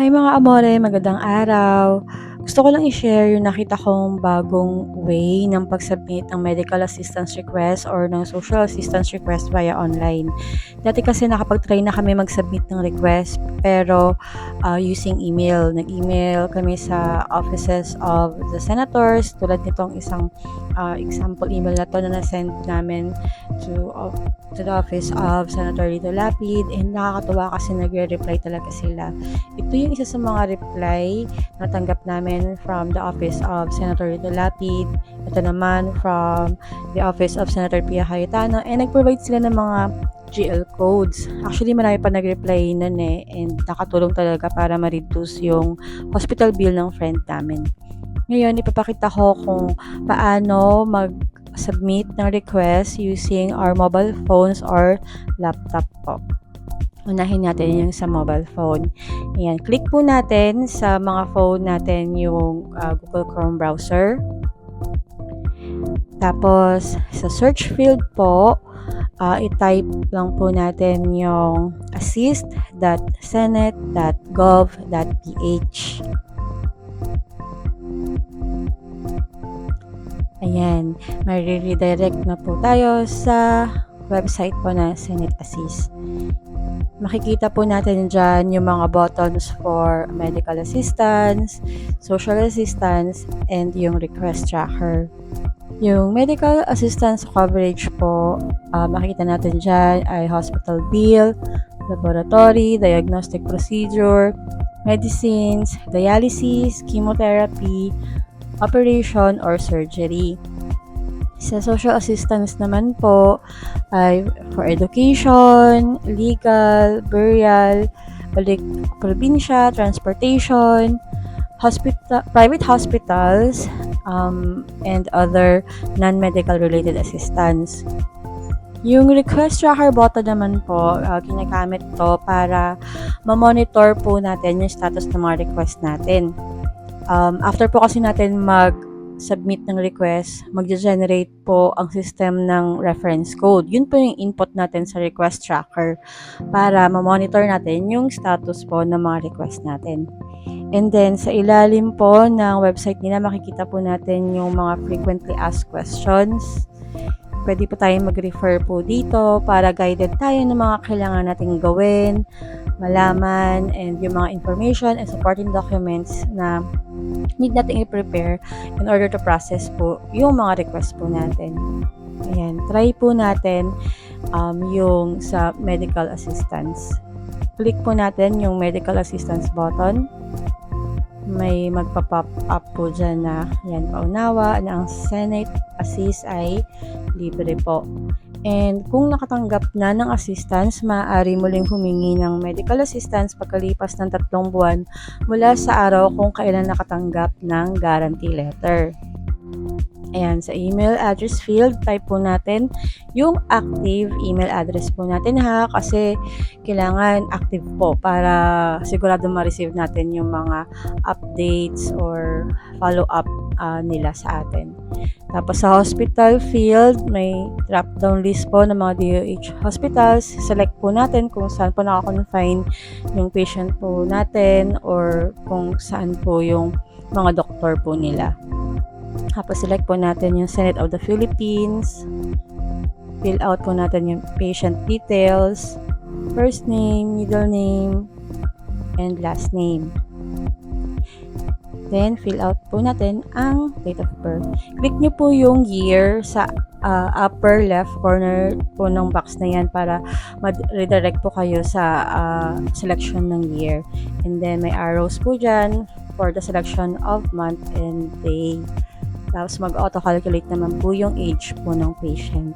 Hi mga amore, magandang araw. Gusto ko lang i-share yung nakita kong bagong way ng pag-submit ng medical assistance request or ng social assistance request via online. Dati kasi nakapag-try na kami mag-submit ng request pero uh, using email. Nag-email kami sa offices of the senators tulad nitong isang uh, example email na to na na-send namin to, uh, to the office of Senator Lito Lapid and nakakatuwa kasi nagre-reply talaga sila. Ito yung isa sa mga reply na tanggap namin from the office of Senator Lapid. Ito naman from the office of Senator Pia Cayetano and nag-provide sila ng mga GL codes. Actually, marami pa nag-reply nun eh and nakatulong talaga para ma-reduce yung hospital bill ng friend namin. Ngayon, ipapakita ko kung paano mag-submit ng request using our mobile phones or laptop po. Unahin natin yung sa mobile phone. Ayan, click po natin sa mga phone natin yung uh, Google Chrome browser. Tapos, sa search field po, uh, i-type lang po natin yung assist.senate.gov.ph. Ayan, may-redirect na po tayo sa website po na Senate Assist. Makikita po natin dyan yung mga buttons for medical assistance, social assistance, and yung request tracker. Yung medical assistance coverage po, uh, makikita natin dyan ay hospital bill, laboratory, diagnostic procedure, medicines, dialysis, chemotherapy, operation, or surgery. Sa social assistance naman po ay for education, legal, burial, balik probinsya, transportation, hospital, private hospitals, um, and other non-medical related assistance. Yung request tracker button naman po, uh, ginagamit to para ma-monitor po natin yung status ng mga request natin. Um, after po kasi natin mag submit ng request, magge-generate po ang system ng reference code. Yun po yung input natin sa request tracker para ma-monitor natin yung status po ng mga request natin. And then, sa ilalim po ng website nila, makikita po natin yung mga frequently asked questions. Pwede po tayong mag-refer po dito para guided tayo ng mga kailangan nating gawin, malaman, and yung mga information and supporting documents na need natin i-prepare in order to process po yung mga request po natin. Ayan, try po natin um, yung sa medical assistance. Click po natin yung medical assistance button. May magpa-pop up po dyan na yan, paunawa na ang Senate Assist ay libre po. And kung nakatanggap na ng assistance, maaari muling humingi ng medical assistance pagkalipas ng tatlong buwan mula sa araw kung kailan nakatanggap ng guarantee letter. Ayan, sa email address field, type po natin yung active email address po natin ha, kasi kailangan active po para sigurado ma-receive natin yung mga updates or follow-up uh, nila sa atin. Tapos sa hospital field, may drop-down list po ng mga DOH hospitals. Select po natin kung saan po naka-confine yung patient po natin or kung saan po yung mga doktor po nila. Tapos select po natin yung Senate of the Philippines. Fill out po natin yung patient details, first name, middle name, and last name. Then, fill out po natin ang date of birth. Click nyo po yung year sa uh, upper left corner po ng box na yan para ma-redirect po kayo sa uh, selection ng year. And then, may arrows po dyan for the selection of month and day. Tapos, mag-auto-calculate naman po yung age po ng patient.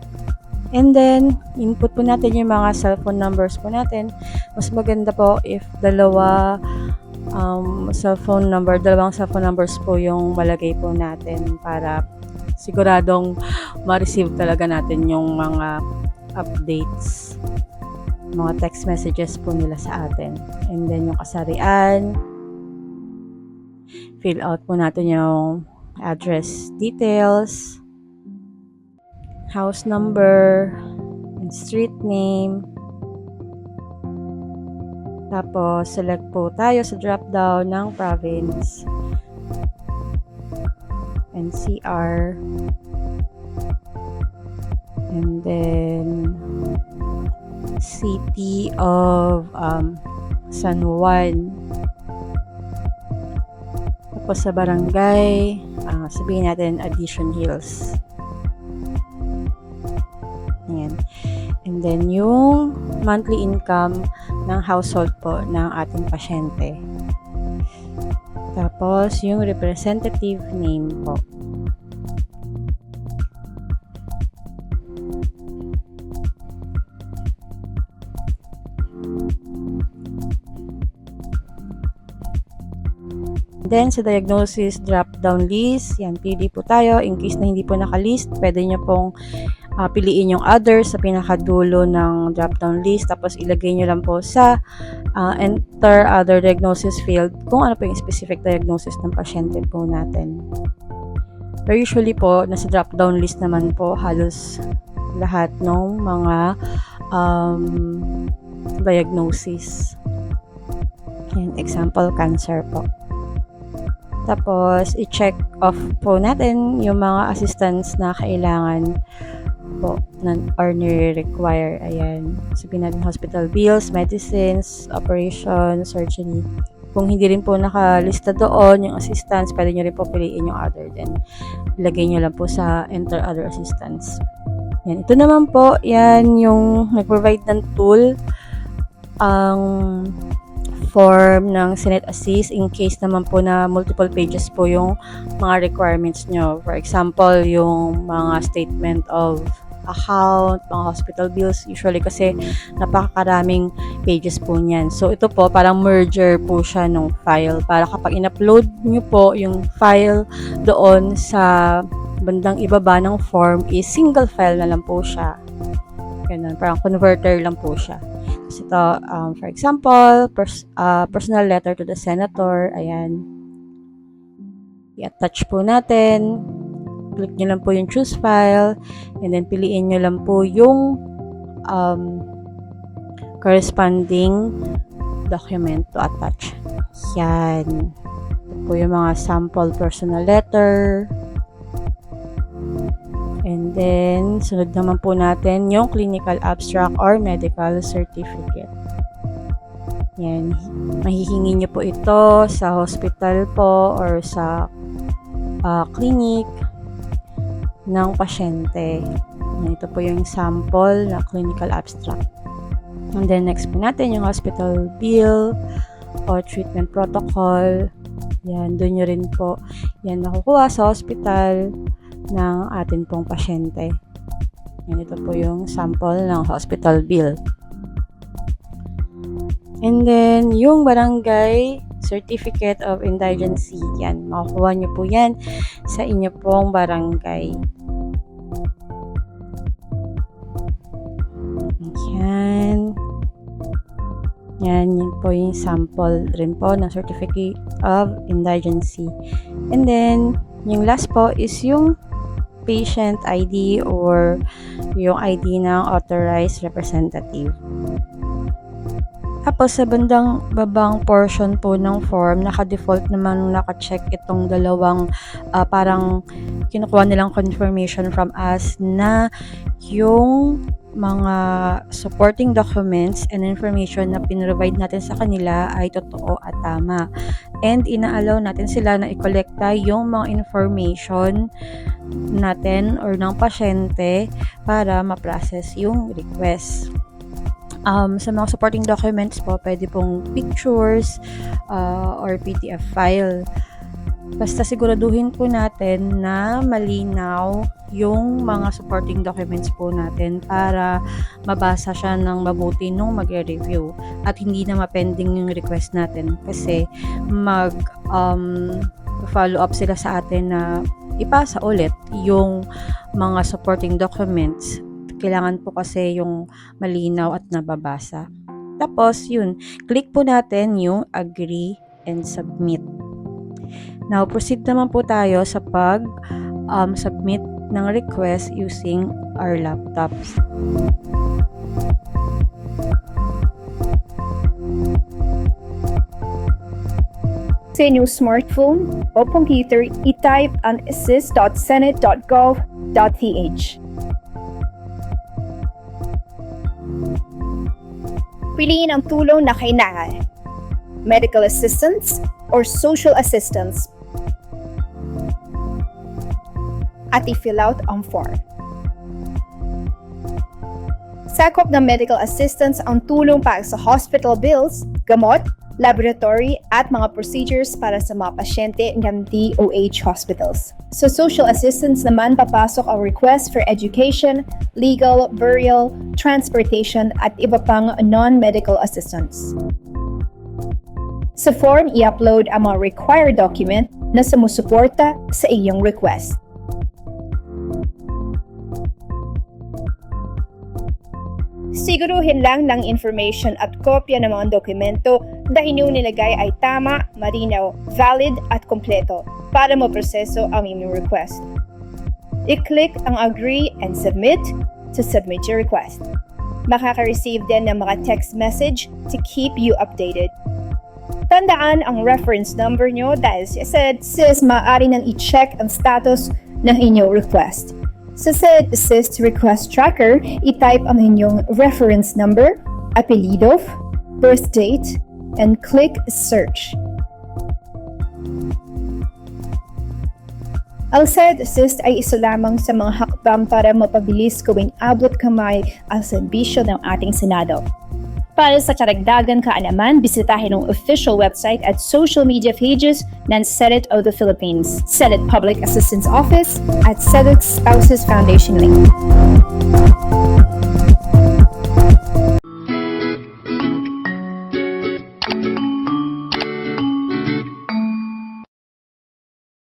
And then, input po natin yung mga cellphone numbers po natin. Mas maganda po if dalawa um, cellphone number, dalawang cellphone numbers po yung malagay po natin para siguradong ma-receive talaga natin yung mga updates, mga text messages po nila sa atin. And then yung kasarian, fill out po natin yung address details, house number, and street name, Tapos, select po tayo sa drop-down ng province. NCR. And then, city of um, San Juan. Tapos sa barangay, ah, sabihin natin Addition Hills. Ayan. And then yung monthly income ng household po ng ating pasyente. Tapos yung representative name po. Then, sa diagnosis drop-down list, yan, pili po tayo. In case na hindi po nakalist, pwede nyo pong ah, piliin yung others sa pinakadulo ng drop-down list. Tapos, ilagay nyo lang po sa ah, enter other diagnosis field kung ano po yung specific diagnosis ng pasyente po natin. Pero usually po, nasa drop-down list naman po halos lahat ng mga um, diagnosis. Yan, example, cancer po. Tapos, i-check off po natin yung mga assistance na kailangan po na, or nire-require. Ayan. Sabihin natin hospital bills, medicines, operation, surgery. Kung hindi rin po nakalista doon yung assistance, pwede nyo rin po piliin yung other. Then, ilagay nyo lang po sa enter other assistance. Yan. Ito naman po, yan yung nag-provide ng tool ang form ng Senate Assist in case naman po na multiple pages po yung mga requirements nyo. For example, yung mga statement of account, mga hospital bills, usually kasi napakakaraming pages po niyan. So, ito po, parang merger po siya ng file para kapag in-upload nyo po yung file doon sa bandang ibaba ng form is single file na lang po siya. Ganun, parang converter lang po siya. So, ito, um, for example, pers- uh, personal letter to the senator. Ayan. I-attach po natin. Click nyo lang po yung choose file. And then, piliin nyo lang po yung um, corresponding document to attach. Yan. Ito po yung mga sample personal letter. And then, sunod naman po natin yung clinical abstract or medical certificate. Yan. Mahihingi nyo po ito sa hospital po or sa uh, clinic ng pasyente. Ito po yung sample na clinical abstract. And then, next po natin yung hospital bill or treatment protocol. Yan, doon nyo rin po yan nakukuha sa hospital ng atin pong pasyente. Yan, ito po yung sample ng hospital bill. And then, yung barangay certificate of indigency. Yan, makukuha nyo po yan sa inyo pong barangay. Yan. Yan, yun po yung sample rin po ng certificate of indigency. And then, yung last po is yung patient ID or yung ID ng authorized representative. Tapos sa bandang babang portion po ng form, naka-default naman naka-check itong dalawang uh, parang kinukuha nilang confirmation from us na yung mga supporting documents and information na pinrovide natin sa kanila ay totoo at tama. And inaalaw natin sila na i-collecta yung mga information natin or ng pasyente para ma-process yung request. Um, sa mga supporting documents po, pwede pong pictures uh, or PDF file. Basta siguraduhin po natin na malinaw yung mga supporting documents po natin para mabasa siya ng mabuti nung magre-review at hindi na mapending yung request natin kasi mag um, follow up sila sa atin na ipasa ulit yung mga supporting documents kailangan po kasi yung malinaw at nababasa. Tapos, yun, click po natin yung agree and submit. Now, proceed naman po tayo sa pag um, submit ng request using our laptops. Sa inyong smartphone o computer, i-type ang assist.senate.gov.ph. Piliin ang tulong na kailangan. Medical assistance or social assistance. At i-fill out ang form. Sakop ng medical assistance ang tulong para sa hospital bills, gamot, laboratory at mga procedures para sa mga pasyente ng DOH hospitals. Sa social assistance naman papasok ang request for education, legal, burial, transportation at iba pang non-medical assistance. Sa form, i-upload ang mga required document na sumusuporta sa iyong request. Siguruhin lang ng information at kopya ng mga dokumento na inyong nilagay ay tama, marinaw, valid at kompleto para maproseso ang inyong request. I-click ang Agree and Submit to submit your request. Makaka-receive din ng mga text message to keep you updated. Tandaan ang reference number nyo dahil si SED says maaari nang i-check ang status ng inyong request. Sa SED Assist Request Tracker, i-type ang inyong reference number, apelido, birth date, and click Search. Ang SED Assist ay isa lamang sa mga hakbang para mapabilis gawing abot kamay ang serbisyo ng ating Senado. Para sa karagdagan kaalaman, bisitahin ang official website at social media pages ng Senate of the Philippines, Senate Public Assistance Office at Senate Spouses Foundation link.